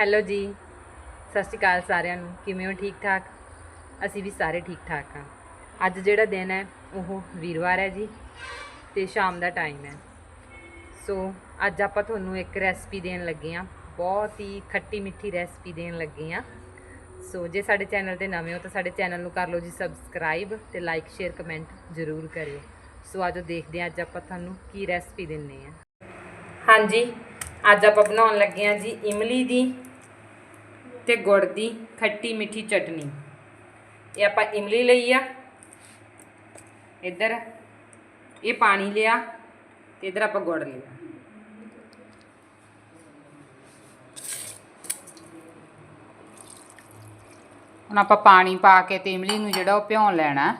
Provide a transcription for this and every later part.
Hello ਜੀ। ਸਤਿ ਸ਼੍ਰੀ ਅਕਾਲ ਸਾਰਿਆਂ ਨੂੰ। ਕਿਵੇਂ ਹੋ? ਠੀਕ ਠਾਕ? ਅਸੀਂ ਵੀ ਸਾਰੇ ਠੀਕ ਠਾਕ ਹਾਂ। ਅੱਜ ਜਿਹੜਾ ਦਿਨ ਹੈ, ਉਹ ਵੀਰਵਾਰ ਹੈ ਜੀ ਤੇ ਸ਼ਾਮ ਦਾ ਟਾਈਮ ਹੈ। ਸੋ ਅੱਜ ਆਪਾਂ ਤੁਹਾਨੂੰ ਇੱਕ ਰੈਸਪੀ ਦੇਣ ਲੱਗੇ ਹਾਂ। ਬਹੁਤ ਹੀ ਖੱਟੀ ਮਿੱਠੀ ਰੈਸਪੀ ਦੇਣ ਲੱਗੇ ਹਾਂ। ਸੋ ਜੇ ਸਾਡੇ ਚੈਨਲ ਤੇ ਨਵੇਂ ਹੋ ਤਾਂ ਸਾਡੇ ਚੈਨਲ ਨੂੰ ਕਰ ਲਓ ਜੀ ਸਬਸਕ੍ਰਾਈਬ ਤੇ ਲਾਈਕ ਸ਼ੇਅਰ ਕਮੈਂਟ ਜ਼ਰੂਰ ਕਰਿਓ। ਸੋ ਆਜੋ ਦੇਖਦੇ ਹਾਂ ਅੱਜ ਆਪਾਂ ਤੁਹਾਨੂੰ ਕੀ ਰੈਸਪੀ ਦਿੰਨੇ ਆ ਹਾਂਜੀ, ਅੱਜ ਆਪਾਂ ਬਣਾਉਣ ਲੱਗੇ ਹਾਂ ਜੀ ਇਮਲੀ ਦੀ ਤੇ ਗੁੜ ਦੀ ਖੱਟੀ ਮਿੱਠੀ ਚਟਨੀ। ਇਹ ਆਪਾਂ ਇਮਲੀ ਲਈ ਆ। ਇੱਧਰ ਇਹ ਪਾਣੀ ਲਿਆ ਤੇ ਇੱਧਰ ਆਪਾਂ ਗੁੜ ਲਿਆ। ਹੁਣ ਆਪਾਂ ਪਾਣੀ ਪਾ ਕੇ ਤੇ ਇਮਲੀ ਨੂੰ ਜਿਹੜਾ ਉਹ ਭਿਉਂ ਲੈਣਾ।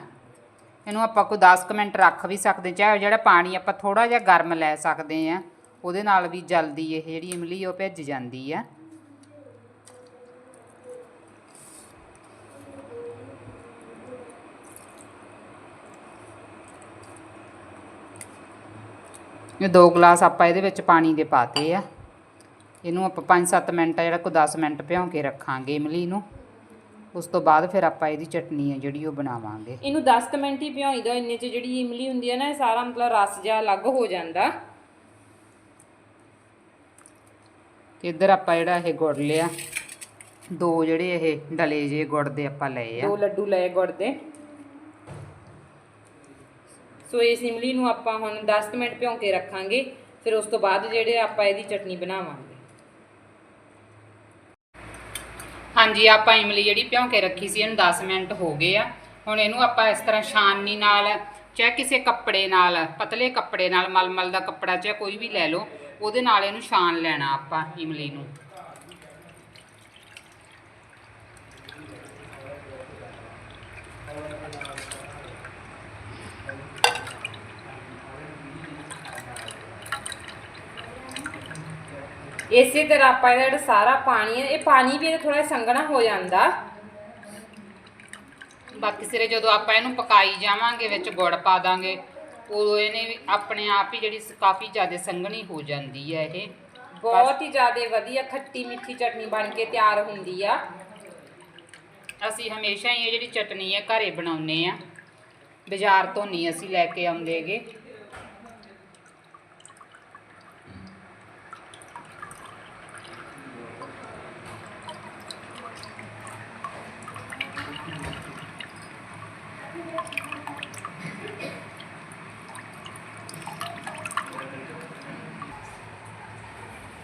ਇਹਨੂੰ ਆਪਾਂ ਕੋਈ 10 ਕੁ ਮਿੰਟ ਰੱਖ ਵੀ ਸਕਦੇ ਚਾਹੇ ਜਿਹੜਾ ਪਾਣੀ ਆਪਾਂ ਥੋੜਾ ਜਿਹਾ ਗਰਮ ਲੈ ਸਕਦੇ ਆ ਉਹਦੇ ਨਾਲ ਵੀ ਜਲਦੀ ਇਹ ਜਿਹੜੀ ਇਮਲੀ ਉਹ ਭਿੱਜ ਜਾਂਦੀ ਆ। ਇਹ ਦੋ ਗਲਾਸ ਆਪਾਂ ਇਹਦੇ ਵਿੱਚ ਪਾਣੀ ਦੇ ਪਾਤੇ ਆ। ਇਹਨੂੰ ਆਪਾਂ 5-7 ਮਿੰਟ ਆ ਜਿਹੜਾ ਕੋਈ 10 ਮਿੰਟ ਭਿਉਂ ਕੇ ਰੱਖਾਂਗੇ ਇਮਲੀ ਨੂੰ। ਉਸ ਤੋਂ ਬਾਅਦ ਫਿਰ ਆਪਾਂ ਇਹਦੀ ਚਟਨੀ ਹੈ ਜਿਹੜੀ ਉਹ ਬਣਾਵਾਂਗੇ। ਇਹਨੂੰ 10 ਕੁ ਮਿੰਟ ਹੀ ਭਿਓਈ ਦੋ ਇੰਨੇ ਚ ਜਿਹੜੀ ਇਮਲੀ ਹੁੰਦੀ ਹੈ ਨਾ ਇਹ ਸਾਰਾ ਮਤਲਬ ਰਸ ਜਿਹਾ ਅਲੱਗ ਹੋ ਜਾਂਦਾ। ਤੇ ਇੱਧਰ ਆਪਾਂ ਜਿਹੜਾ ਇਹ ਗੁੜ ਲਿਆ ਦੋ ਜਿਹੜੇ ਇਹ ਡਲੇ ਜੇ ਗੁੜ ਦੇ ਆਪਾਂ ਲਏ ਆ। ਦੋ ਲੱਡੂ ਲਏ ਗੁੜ ਦੇ। ਸੋ ਇਸ ਇਮਲੀ ਨੂੰ ਆਪਾਂ ਹੁਣ 10 ਕੁ ਮਿੰਟ ਭਿਉਂ ਕੇ ਰੱਖਾਂਗੇ, ਫਿਰ ਉਸ ਤੋਂ ਬਾਅਦ ਜਿਹੜੇ ਆਪਾਂ ਇਹਦੀ ਚਟਨੀ ਬਣਾਵਾਂਗੇ। ਹਾਂਜੀ, ਆਪਾਂ ਇਮਲੀ ਜਿਹੜੀ ਭਿਉਂ ਕੇ ਰੱਖੀ ਸੀ, ਇਹਨੂੰ 10 ਮਿੰਟ ਹੋ ਗਏ ਆ। ਹੁਣ ਇਹਨੂੰ ਆਪਾਂ ਇਸ ਤਰ੍ਹਾਂ ਛਾਨਣੀ ਨਾਲ, ਚਾਹੇ ਕਿਸੇ ਕੱਪੜੇ ਨਾਲ, ਪਤਲੇ ਕੱਪੜੇ ਨਾਲ, ਮਲਮਲ ਦਾ ਕੱਪੜਾ ਚਾਹੇ ਕੋਈ ਵੀ ਲੈ ਲਓ, ਉਹਦੇ ਨਾਲ ਇਹਨੂੰ ਛਾਨ ਲੈਣਾ ਆਪਾਂ ਇਮਲੀ ਨੂੰ। ਇਸੇ ਤਰ੍ਹਾਂ ਆਪਾਂ ਇਹਦਾ ਜਿਹੜਾ ਸਾਰਾ ਪਾਣੀ ਹੈ ਇਹ ਪਾਣੀ ਵੀ ਇਹਦਾ ਥੋੜਾ ਸੰਘਣਾ ਹੋ ਜਾਂਦਾ। ਬਾਕੀ ਸਿਰੇ ਜਦੋਂ ਆਪਾਂ ਇਹਨੂੰ ਪਕਾਈ ਜਾਵਾਂਗੇ ਵਿੱਚ ਗੁੜ ਪਾ ਦਾਂਗੇ ਉਦੋਂ ਇਹਨੇ ਵੀ ਆਪਣੇ ਆਪ ਹੀ ਜਿਹੜੀ ਕਾਫੀ ਜ਼ਿਆਦਾ ਸੰਘਣੀ ਹੋ ਜਾਂਦੀ ਹੈ ਇਹ। ਬਹੁਤ ਹੀ ਜ਼ਿਆਦਾ ਵਧੀਆ ਖੱਟੀ ਮਿੱਠੀ ਚਟਨੀ ਬਣ ਕੇ ਤਿਆਰ ਹੁੰਦੀ ਆ। ਅਸੀਂ ਹਮੇਸ਼ਾ ਹੀ ਇਹ ਜਿਹੜੀ ਚਟਨੀ ਹੈ ਘਰੇ ਬਣਾਉਂਦੇ ਆ ਬਾਜ਼ਾਰ ਤੋਂ ਨਹੀਂ ਅਸੀਂ ਲੈ ਕੇ ਆਉਂਦੇਗੇ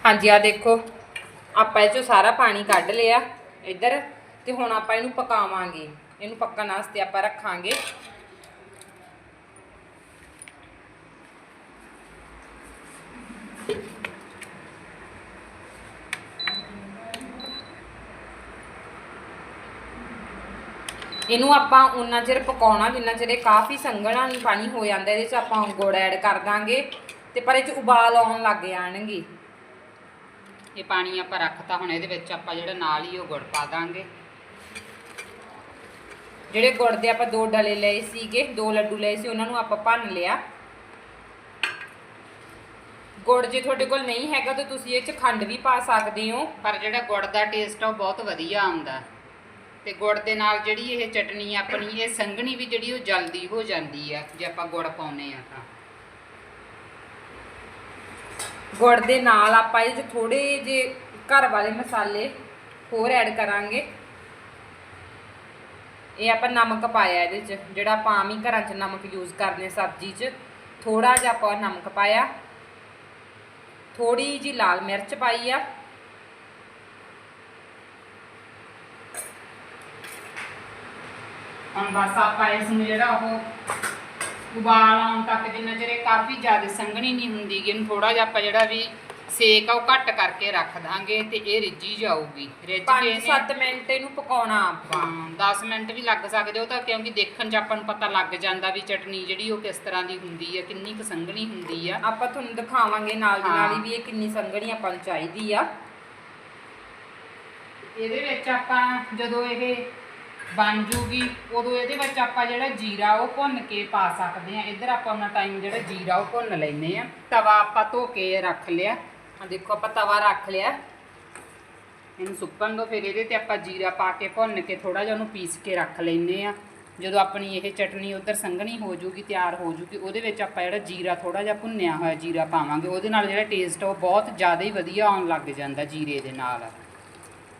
ਹਾਂਜੀ ਆ ਦੇਖੋ। ਆਪਾਂ ਇਹ ਚੋਂ ਸਾਰਾ ਪਾਣੀ ਕੱਢ ਲਿਆ ਇੱਧਰ, ਤੇ ਹੁਣ ਆਪਾਂ ਇਹਨੂੰ ਪਕਾਵਾਂਗੇ। ਇਹਨੂੰ ਪੱਕਣ ਵਾਸਤੇ ਆਪਾਂ ਰੱਖਾਂਗੇ। ਇਹਨੂੰ ਆਪਾਂ ਉਨਾ ਚਿਰ ਪਕਾਉਣਾ ਜਿੰਨਾ ਚਿਰ ਇਹ ਕਾਫੀ ਸੰਘਣਾ ਨਹੀਂ ਪਾਣੀ ਹੋ ਜਾਂਦਾ ਇਹਦੇ ਚ ਆਪਾਂ ਗੁੜ ਐਡ ਕਰ ਦਾਂਗੇ ਤੇ ਪਰ ਇਹ ਚ ਉਬਾਲ ਆਉਣ ਲੱਗ ਜਾਣਗੇ। ਇਹ ਪਾਣੀ ਆਪਾਂ ਰੱਖਤਾ ਹੁਣ ਇਹਦੇ ਵਿੱਚ ਆਪਾਂ ਜਿਹੜਾ ਨਾਲ ਹੀ ਉਹ ਗੁੜ ਪਾ ਦਾਂਗੇ। ਜਿਹੜੇ ਗੁੜ ਦੇ ਆਪਾਂ ਦੋ ਡਲੇ ਲਏ ਸੀਗੇ ਦੋ ਲੱਡੂ ਲਏ ਸੀ ਉਹਨਾਂ ਨੂੰ ਆਪਾਂ ਭੰਨ ਲਿਆ। ਗੁੜ ਜੇ ਤੁਹਾਡੇ ਕੋਲ ਨਹੀਂ ਹੈਗਾ ਤਾਂ ਤੁਸੀਂ ਇਹ ਚ ਖੰਡ ਵੀ ਪਾ ਸਕਦੇ ਹੋ। ਪਰ ਜਿਹੜਾ ਗੁੜ ਦਾ ਟੇਸਟ ਆ ਉਹ ਬਹੁਤ ਵਧੀਆ ਆਉਂਦਾ। ਤੇ ਗੁੜ ਦੇ ਨਾਲ ਜਿਹੜੀ ਇਹ ਚਟਨੀ ਆਪਣੀ, ਇਹ ਸੰਘਣੀ ਵੀ ਜਿਹੜੀ ਉਹ ਜਲਦੀ ਹੋ ਜਾਂਦੀ ਆ, ਜੇ ਆਪਾਂ ਗੁੜ ਪਾਉਨੇ ਆ ਤਾਂ। ਗੁੜ ਦੇ ਨਾਲ ਆਪਾਂ ਇਹ ਚ ਥੋੜੇ ਜੇ ਘਰ ਵਾਲੇ ਮਸਾਲੇ ਹੋਰ ਐਡ ਕਰਾਂਗੇ। ਇਹ ਆਪਾਂ ਨਮਕ ਪਾਇਆ ਇਹਦੇ ਚ, ਜਿਹੜਾ ਆਪਾਂ ਆਮ ਹੀ ਘਰਾਂ ਚ ਨਮਕ ਯੂਜ਼ ਕਰਦੇ ਸਬਜ਼ੀ ਚ ਥੋੜਾ ਜਿਹਾ ਆਪਾਂ ਨਮਕ ਪਾਇਆ। ਥੋੜੀ ਜੀ ਲਾਲ ਮਿਰਚ ਪਾਈ ਆ। ਹੁਣ ਬਸ ਆਪਾਂ ਇਸ ਨੂੰ ਜਿਹੜਾ ਉਹ ਉਬਾਲ ਆਉਣ ਤੱਕ ਜਿੰਨਾ ਚਿਰ ਇਹ ਕਾਫੀ ਜ਼ਿਆਦਾ ਸੰਘਣੀ ਨਹੀਂ ਹੁੰਦੀ ਇਹਨੂੰ ਥੋੜਾ ਜਿਹਾ ਆਪਾਂ ਜਿਹੜਾ ਵੀ ਸੇਕ ਆ ਉਹ ਘੱਟ ਕਰਕੇ ਰੱਖ ਦਾਂਗੇ ਤੇ ਇਹ ਰਿੱਝੀ ਜਾਊਗੀ। ਰਿੱਝ ਕੇ ਇਹਨੇ 5-7 ਮਿੰਟ ਇਹਨੂੰ ਪਕਾਉਣਾ ਆਪਾਂ। ਹਾਂ 10 ਮਿੰਟ ਵੀ ਲੱਗ ਸਕਦੇ ਉਹ ਤਾਂ ਕਿਉਂਕਿ ਦੇਖਣ 'ਚ ਆਪਾਂ ਨੂੰ ਪਤਾ ਲੱਗ ਜਾਂਦਾ ਵੀ ਚਟਨੀ ਜਿਹੜੀ ਉਹ ਕਿਸ ਤਰ੍ਹਾਂ ਦੀ ਹੁੰਦੀ ਹੈ ਕਿੰਨੀ ਕੁ ਸੰਘਣੀ ਹੁੰਦੀ ਆ। ਆਪਾਂ ਤੁਹਾਨੂੰ ਦਿਖਾਵਾਂਗੇ ਨਾਲ ਦੀ ਨਾਲ ਹੀ ਹਾਂ। ਵੀ ਇਹ ਕਿੰਨੀ ਸੰਘਣੀ ਆਪਾਂ ਨੂੰ ਚਾਹੀਦੀ ਆ। ਇਹਦੇ ਵਿੱਚ ਆਪਾਂ ਜਦੋਂ ਇਹ ਬਣ ਜੂਗੀ। ਉਦੋਂ ਇਹਦੇ ਵਿੱਚ ਆਪਾਂ ਜਿਹੜਾ ਜੀਰਾ ਉਹ ਭੁੰਨ ਕੇ ਪਾ ਸਕਦੇ ਆ ਇੱਧਰ ਆਪਾਂ ਉਹਨਾਂ ਟਾਈਮ ਜਿਹੜਾ ਜੀਰਾ ਉਹ ਭੁੰਨ ਲੈਨੇ ਆ ਤਵਾ ਆਪਾਂ ਧੋ ਕੇ ਰੱਖ ਲਿਆ। ਆ ਦੇਖੋ ਆਪਾਂ ਤਵਾ ਰੱਖ ਲਿਆ। ਇਹਨੂੰ ਸੁੱਕਣ ਦੋ, ਫਿਰ ਇਹਦੇ ਤੇ ਆਪਾਂ ਜੀਰਾ ਪਾ ਕੇ ਭੁੰਨ ਕੇ ਥੋੜਾ ਜਿਹਾ ਉਹਨੂੰ ਪੀਸ ਕੇ ਰੱਖ ਲੈਨੇ ਆ ਜਦੋਂ ਆਪਣੀ ਇਹ ਚਟਨੀ ਉਧਰ ਸੰਘਣੀ ਹੋ ਜੂਗੀ, ਤਿਆਰ ਹੋ ਜੂਗੀ, ਉਹਦੇ ਵਿੱਚ ਆਪਾਂ ਜਿਹੜਾ ਜੀਰਾ ਥੋੜਾ ਜਿਹਾ ਭੁੰਨਿਆ ਹੋਇਆ ਜੀਰਾ ਪਾਵਾਂਗੇ। ਉਹਦੇ ਨਾਲ ਜਿਹੜਾ ਟੇਸਟ ਉਹ ਬਹੁਤ ਜ਼ਿਆਦਾ ਹੀ ਵਧੀਆ ਆਉਣ ਲੱਗ ਜਾਂਦਾ ਜੀਰੇ ਦੇ ਨਾਲ।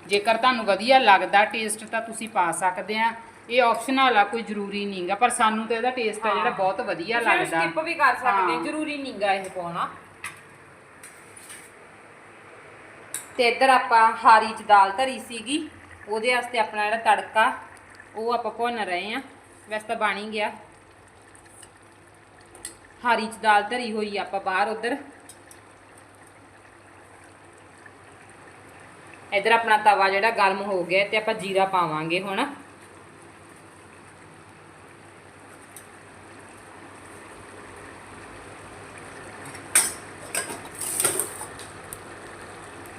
ਜੇਕਰ ਤੁਹਾਨੂੰ ਵਧੀਆ ਲੱਗਦਾ ਟੇਸਟ ਤਾਂ ਤੁਸੀਂ ਪਾ ਸਕਦੇ ਆ। ਇਹ ਆਪਸ਼ਨਲ ਆ ਕੋਈ ਜ਼ਰੂਰੀ ਨਹੀਂਗਾ ਪਰ ਸਾਨੂੰ ਤਾਂ ਇਹਦਾ ਟੇਸਟ ਆ ਜਿਹੜਾ ਬਹੁਤ ਵਧੀਆ ਲੱਗਦਾ। ਸਕਿਪ ਵੀ ਕਰ ਸਕਦੇ ਹਾਂ। ਹਾਂ। ਜ਼ਰੂਰੀ ਨਹੀਂਗਾ ਇਹ ਪਾਉਣਾ। ਤੇ ਇੱਧਰ ਆਪਾਂ ਹਾਰੀ ਚ ਦਾਲ ਧਰੀ ਸੀਗੀ ਉਹਦੇ ਵਾਸਤੇ ਆਪਣਾ ਜਿਹੜਾ ਤੜਕਾ ਉਹ ਆਪਾਂ ਭੁੰਨ ਰਹੇ ਆ। ਵੈਸੇ ਤਾਂ ਬਣ ਹੀ ਗਿਆ। ਹਾਰੀ ਚ ਦਾਲ ਧਰੀ ਹੋਈ ਆ ਆਪਾਂ ਬਾਹਰ ਉਧਰ। ਇੱਧਰ ਆਪਣਾ ਤਵਾ ਜਿਹੜਾ ਗਰਮ ਹੋ ਗਿਆ ਤੇ ਆਪਾਂ ਜੀਰਾ ਪਾਵਾਂਗੇ ਹੁਣ।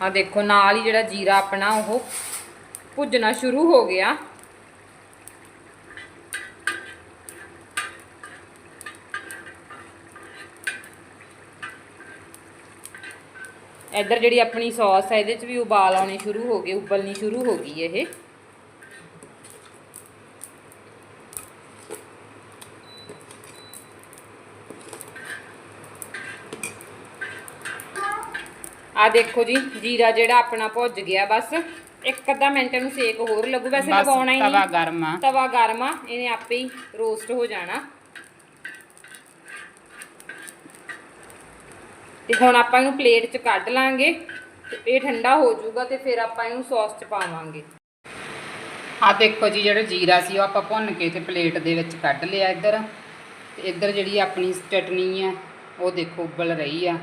ਆ ਦੇਖੋ, ਨਾਲ ਹੀ ਜਿਹੜਾ ਜੀਰਾ ਆਪਣਾ ਉਹ ਭੁੱਜਣਾ ਸ਼ੁਰੂ ਹੋ ਗਿਆ। ਇੱਧਰ ਜਿਹੜੀ ਆਪਣੀ ਸੌਸ ਹੈ ਇਹਦੇ 'ਚ ਵੀ ਉਬਾਲ ਆਉਣੇ ਸ਼ੁਰੂ ਹੋ ਗਏ ਉਬਲਣੀ ਸ਼ੁਰੂ ਹੋ ਗਈ ਇਹ। ਆ ਦੇਖੋ ਜੀ ਜੀਰਾ ਜਿਹੜਾ ਆਪਣਾ ਭੁੱਜ ਗਿਆ ਬਸ। ਇੱਕ ਅੱਧਾ ਮਿੰਟ ਇਹਨੂੰ ਸੇਕ ਹੋਰ ਲੱਗੂ ਵੈਸੇ ਲਗਾਉਣਾ ਹੀ ਤਵਾ ਨਹੀਂ। ਗਰਮ ਆ। ਤਵਾ ਗਰਮ ਆ ਇਹਨੇ ਆਪੇ ਹੀ ਰੋਸਟ ਹੋ ਜਾਣਾ। ਤੇ ਹੁਣ ਆਪਾਂ ਇਹਨੂੰ ਪਲੇਟ 'ਚ ਕੱਢ ਲਾਂਗੇ ਤੇ ਇਹ ਠੰਡਾ ਹੋ ਜਾਊਗਾ ਤੇ ਫਿਰ ਆਪਾਂ ਇਹਨੂੰ ਸੌਸ 'ਚ ਪਾਵਾਂਗੇ। ਆ ਦੇਖੋ ਜੀ, ਜਿਹੜਾ ਜੀਰਾ ਸੀ ਉਹ ਆਪਾਂ ਭੁੰਨ ਕੇ ਤੇ ਪਲੇਟ ਦੇ ਵਿੱਚ ਕੱਢ ਲਿਆ ਇੱਧਰ। ਤੇ ਇੱਧਰ ਜਿਹੜੀ ਆਪਣੀ ਚਟਨੀ ਆ ਉਹ ਦੇਖੋ ਉਬਲ ਰਹੀ ਆ।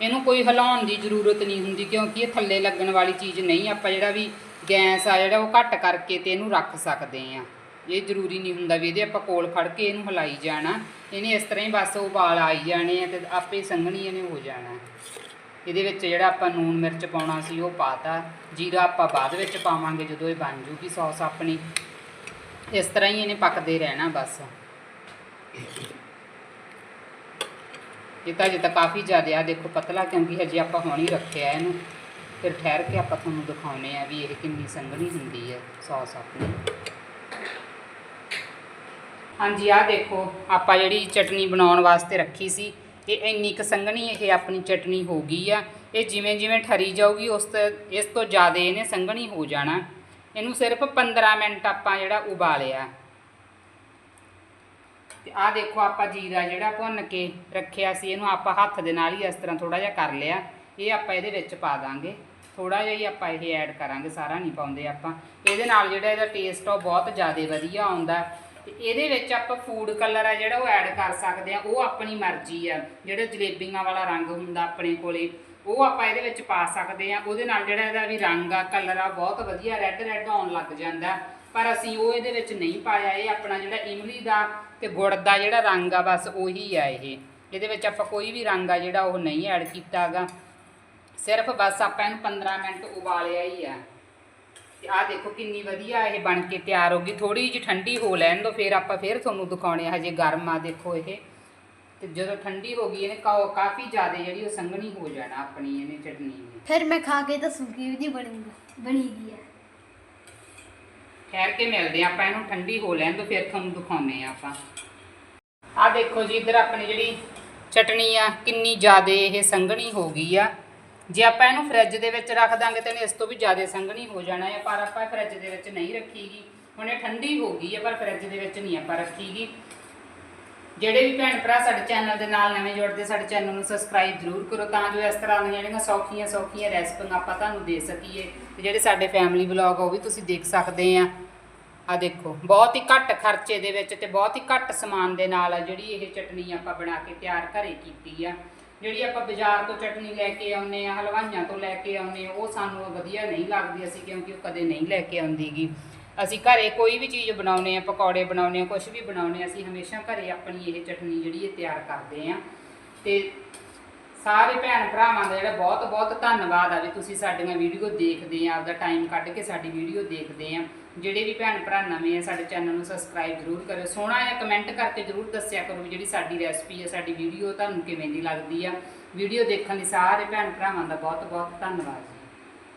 ਇਹਨੂੰ ਕੋਈ ਹਿਲਾਉਣ ਦੀ ਜ਼ਰੂਰਤ ਨਹੀਂ ਹੁੰਦੀ ਕਿਉਂਕਿ ਇਹ ਥੱਲੇ ਲੱਗਣ ਵਾਲੀ ਚੀਜ਼ ਨਹੀਂ। ਆਪਾਂ ਜਿਹੜਾ ਵੀ ਗੈਸ ਆ ਜਿਹੜਾ ਉਹ ਘੱਟ ਕਰਕੇ ਤੇ ਇਹਨੂੰ ਰੱਖ ਸਕਦੇ ਆ। ਇਹ ਜ਼ਰੂਰੀ ਨਹੀਂ ਹੁੰਦਾ ਵੀ ਇਹਦੇ ਆਪਾਂ ਕੋਲ ਫੜ ਕੇ ਇਹਨੂੰ ਹਿਲਾਈ ਜਾਣਾ। ਇਹਨੇ ਇਸ ਤਰ੍ਹਾਂ ਹੀ ਬਸ ਉਬਾਲ ਆਈ ਜਾਣੇ ਆ ਤੇ ਆਪੇ ਸੰਘਣੀ ਇਹਨੇ ਹੋ ਜਾਣਾ। ਇਹਦੇ ਵਿੱਚ ਜਿਹੜਾ ਆਪਾਂ ਨੂਨ ਮਿਰਚ ਪਾਉਣਾ ਸੀ ਉਹ ਪਾਤਾ। ਜੀਰਾ ਆਪਾਂ ਬਾਅਦ ਵਿੱਚ ਪਾਵਾਂਗੇ ਜਦੋਂ ਇਹ ਬਣ ਜੂਗੀ ਸੌਸ ਆਪਣੀ। ਇਸ ਤਰ੍ਹਾਂ ਹੀ ਇਹਨੇ ਪੱਕਦੇ ਰਹਿਣਾ ਬਸ। ਇਹ ਤਾਂ ਅਜੇ ਤਾਂ ਕਾਫੀ ਜ਼ਿਆਦਾ ਆ, ਦੇਖੋ ਪਤਲਾ ਕਿਉਂਕਿ ਹਜੇ ਆਪਾਂ ਹੁਣ ਹੀ ਰੱਖਿਆ ਇਹਨੂੰ। ਫਿਰ ਠਹਿਰ ਕੇ ਆਪਾਂ ਤੁਹਾਨੂੰ ਦਿਖਾਉਨੇ ਆ ਵੀ ਇਹ ਕਿੰਨੀ ਸੰਘਣੀ ਹੁੰਦੀ ਹੈ ਸੌਸ ਆਪਣੀ। ਹਾਂਜੀ, ਆਹ ਦੇਖੋ, ਆਪਾਂ ਜਿਹੜੀ ਚਟਨੀ ਬਣਾਉਣ ਵਾਸਤੇ ਰੱਖੀ ਸੀ, ਇਹ ਇੰਨੀ ਕੁ ਸੰਘਣੀ, ਇਹ ਆਪਣੀ ਚਟਨੀ ਹੋ ਗਈ ਆ। ਇਹ ਜਿਵੇਂ ਜਿਵੇਂ ਠਰੀ ਜਾਊਗੀ, ਉਸ ਇਸ ਤੋਂ ਜ਼ਿਆਦਾ ਇਹਨੇ ਸੰਘਣੀ ਹੋ ਜਾਣਾ। ਇਹਨੂੰ ਸਿਰਫ 15 ਮਿੰਟ ਆਪਾਂ ਜਿਹੜਾ ਉਬਾਲਿਆ। ਤੇ ਆਹ ਦੇਖੋ, ਆਪਾਂ ਜੀਰਾ ਜਿਹੜਾ ਭੁੰਨ ਕੇ ਰੱਖਿਆ ਸੀ, ਇਹਨੂੰ ਆਪਾਂ ਹੱਥ ਦੇ ਨਾਲ ਹੀ ਇਸ ਤਰ੍ਹਾਂ ਥੋੜਾ ਜਿਹਾ ਕਰ ਲਿਆ। ਇਹ ਆਪਾਂ ਇਹਦੇ ਵਿੱਚ ਪਾ ਦਾਂਗੇ। ਥੋੜਾ ਜਿਹਾ ਹੀ ਆਪਾਂ ਇਹ ਐਡ ਕਰਾਂਗੇ, ਸਾਰਾ ਨਹੀਂ ਪਾਉਂਦੇ ਆਪਾਂ। ਇਹਦੇ ਨਾਲ ਜਿਹੜਾ ਇਹਦਾ ਟੇਸਟ ਉਹ ਬਹੁਤ ਜ਼ਿਆਦਾ ਵਧੀਆ ਆਉਂਦਾ। ਤੇ ਇਹਦੇ ਵਿੱਚ ਆਪਾਂ ਫੂਡ ਕਲਰ ਆ ਜਿਹੜਾ ਉਹ ਐਡ ਕਰ ਸਕਦੇ ਆ, ਉਹ ਆਪਣੀ ਮਰਜ਼ੀ ਆ। ਜਿਹੜਾ ਜਲੇਬੀਆਂ ਵਾਲਾ ਰੰਗ ਹੁੰਦਾ ਆਪਣੇ ਕੋਲੇ, ਉਹ ਆਪਾਂ ਇਹਦੇ ਵਿੱਚ ਪਾ ਸਕਦੇ ਆ। ਉਹਦੇ ਨਾਲ ਜਿਹੜਾ ਇਹਦਾ ਵੀ ਰੰਗ ਆ ਕਲਰ ਆ, ਬਹੁਤ ਵਧੀਆ ਰੈੱਡ ਰੈੱਡ ਆਉਣ ਲੱਗ ਜਾਂਦਾ। ਪਰ ਅਸੀਂ ਉਹ ਇਹਦੇ ਵਿੱਚ ਨਹੀਂ ਪਾਇਆ, ਇਹ ਆਪਣਾ ਜਿਹੜਾ ਇਮਲੀ ਦਾ ਤੇ ਗੁੜ ਦਾ ਜਿਹੜਾ ਰੰਗ ਆ, ਬਸ ਉਹੀ ਆ ਇਹ। ਇਹਦੇ ਵਿੱਚ ਆਪਾਂ ਕੋਈ ਵੀ ਰੰਗ ਆ ਜਿਹੜਾ ਉਹ ਨਹੀਂ ਐਡ ਕੀਤਾਗਾ। ਸਿਰਫ ਬਸ ਆਪਾਂ ਇਹਨੂੰ 15 ਮਿੰਟ ਉਬਾਲਿਆ ਹੀ ਆ। ਤੇ ਆਹ ਦੇਖੋ ਕਿੰਨੀ ਵਧੀਆ ਇਹ ਬਣ ਕੇ ਤਿਆਰ ਹੋ ਗਈ। ਥੋੜੀ ਜਿਹੀ ਠੰਡੀ ਹੋ ਲੈਣ ਦੋ ਫਿਰ ਆਪਾਂ ਫਿਰ ਤੁਹਾਨੂੰ ਦਿਖਾਉਣੇ ਆ ਹਜੇ ਗਰਮ ਆ ਦੇਖੋ ਇਹ। ਤੇ ਜਦੋਂ ਠੰਡੀ ਹੋ ਗਈ ਇਹਨੇ ਕਾਫੀ ਜ਼ਿਆਦਾ ਜਿਹੜੀ ਉਹ ਸੰਘਣੀ ਹੋ ਜਾਣਾ ਆਪਣੀ ਇਹਨੇ ਚਟਨੀ ਨੇ। ਫਿਰ ਮੈਂ ਖਾ ਕੇ ਦੱਸੂਗੀ ਵੀ ਬਣੂਗਾ ਬਣੀ ਗਈ ਹੈ ਠਹਿਰ ਕੇ ਮਿਲਦੇ ਆ ਆਪਾਂ ਇਹਨੂੰ ਠੰਡੀ ਹੋ ਲੈਣ ਦੋ ਫਿਰ ਤੁਹਾਨੂੰ ਦਿਖਾਉਨੇ ਆ ਆਪਾਂ। ਆ ਦੇਖੋ ਜੀ ਇੱਧਰ ਆਪਣੀ ਜਿਹੜੀ ਚਟਣੀ ਆ ਕਿੰਨੀ ਜ਼ਿਆਦੇ ਇਹ ਸੰਘਣੀ ਹੋ ਗਈ ਆ। ਜੇ ਆਪਾਂ ਇਹਨੂੰ ਫ੍ਰਿਜ ਦੇ ਵਿੱਚ ਰੱਖ ਦਾਂਗੇ ਤਾਂ ਇਹਨੇ ਇਸ ਤੋਂ ਵੀ ਜ਼ਿਆਦਾ ਸੰਘਣੀ ਹੋ ਜਾਣਾ ਹੈ, ਪਰ ਆਪਾਂ ਫ੍ਰਿਜ ਦੇ ਵਿੱਚ ਨਹੀਂ ਰੱਖੀਗੀ। ਹੁਣ ਇਹ ਠੰਡੀ ਹੋ ਗਈ ਹੈ, ਪਰ ਫ੍ਰਿਜ ਦੇ ਵਿੱਚ ਨਹੀਂ ਆਪਾਂ ਰੱਖੀਗੀ। ਜਿਹੜੇ ਵੀ ਭੈਣ ਭਰਾ ਸਾਡੇ ਚੈਨਲ ਦੇ ਨਾਲ ਨਵੇਂ ਜੁੜਦੇ, ਸਾਡੇ ਚੈਨਲ ਨੂੰ ਸਬਸਕ੍ਰਾਈਬ ਜ਼ਰੂਰ ਕਰੋ, ਤਾਂ ਜੋ ਇਸ ਤਰ੍ਹਾਂ ਦੀਆਂ ਜਿਹੜੀਆਂ ਸੌਖੀਆਂ ਸੌਖੀਆਂ ਰੈਸਪੀਆਂ ਆਪਾਂ ਤੁਹਾਨੂੰ ਦੇ ਸਕੀਏ। ਤੇ ਜਿਹੜੇ ਸਾਡੇ ਫੈਮਿਲੀ ਵਲੌਗ ਆ, ਉਹ ਵੀ ਤੁਸੀਂ ਦੇਖ ਸਕਦੇ ਆ। ਆ ਦੇਖੋ, ਬਹੁਤ ਹੀ ਘੱਟ ਖਰਚੇ ਦੇ ਵਿੱਚ ਤੇ ਬਹੁਤ ਹੀ ਘੱਟ ਸਮਾਨ ਦੇ ਨਾਲ ਆ ਜਿਹੜੀ ਇਹ ਚਟਨੀ ਆਪਾਂ ਬਣਾ ਕੇ ਤਿਆਰ ਘਰੇ ਕੀਤੀ ਆ। ਜਿਹੜੀ ਆਪਾਂ ਬਾਜ਼ਾਰ ਤੋਂ ਚਟਨੀ ਲੈ ਕੇ ਆਉਨੇ ਆ ਹਲਵਾਈਆਂ ਤੋਂ ਲੈ ਕੇ ਆਉਨੇ ਆ ਉਹ ਸਾਨੂੰ ਵਧੀਆ ਨਹੀਂ ਲੱਗਦੀ ਅਸੀਂ ਕਿਉਂਕਿ ਉਹ ਕਦੇ ਨਹੀਂ ਲੈ ਕੇ ਆਉਂਦੀਗੀ। ਅਸੀਂ ਘਰੇ ਕੋਈ ਵੀ ਚੀਜ਼ ਬਣਾਉਨੇ ਆ ਪਕੌੜੇ ਬਣਾਉਨੇ ਆ ਕੁਝ ਵੀ ਬਣਾਉਨੇ ਆ ਅਸੀਂ ਹਮੇਸ਼ਾ ਘਰੇ ਆਪਣੀ ਇਹ ਚਟਨੀ ਜਿਹੜੀ ਇਹ ਤਿਆਰ ਕਰਦੇ ਆ ਤੇ ਸਾਰੇ ਭੈਣ ਭਰਾਵਾਂ ਦਾ ਜਿਹੜਾ ਬਹੁਤ ਬਹੁਤ ਧੰਨਵਾਦ ਆ ਵੀ ਤੁਸੀਂ ਸਾਡੀਆਂ ਵੀਡੀਓ ਦੇਖਦੇ ਆ, ਆਪਦਾ ਟਾਈਮ ਕੱਢ ਕੇ ਸਾਡੀ ਵੀਡੀਓ ਦੇਖਦੇ ਆ। ਜਿਹੜੇ ਵੀ ਭੈਣ ਭਰਾ ਨਵੇਂ ਆ, ਸਾਡੇ ਚੈਨਲ ਨੂੰ ਸਬਸਕ੍ਰਾਈਬ ਜ਼ਰੂਰ ਕਰਿਓ। ਸੋਹਣਾ ਜਿਹਾ ਕਮੈਂਟ ਕਰਕੇ ਜ਼ਰੂਰ ਦੱਸਿਆ ਕਰੋ ਵੀ ਜਿਹੜੀ ਸਾਡੀ ਰੈਸਪੀ ਹੈ ਸਾਡੀ ਵੀਡੀਓ ਤੁਹਾਨੂੰ ਕਿਵੇਂ ਦੀ ਲੱਗਦੀ ਆ। ਵੀਡੀਓ ਦੇਖਣ ਲਈ ਸਾਰੇ ਭੈਣ ਭਰਾਵਾਂ ਦਾ ਬਹੁਤ ਬਹੁਤ ਧੰਨਵਾਦ।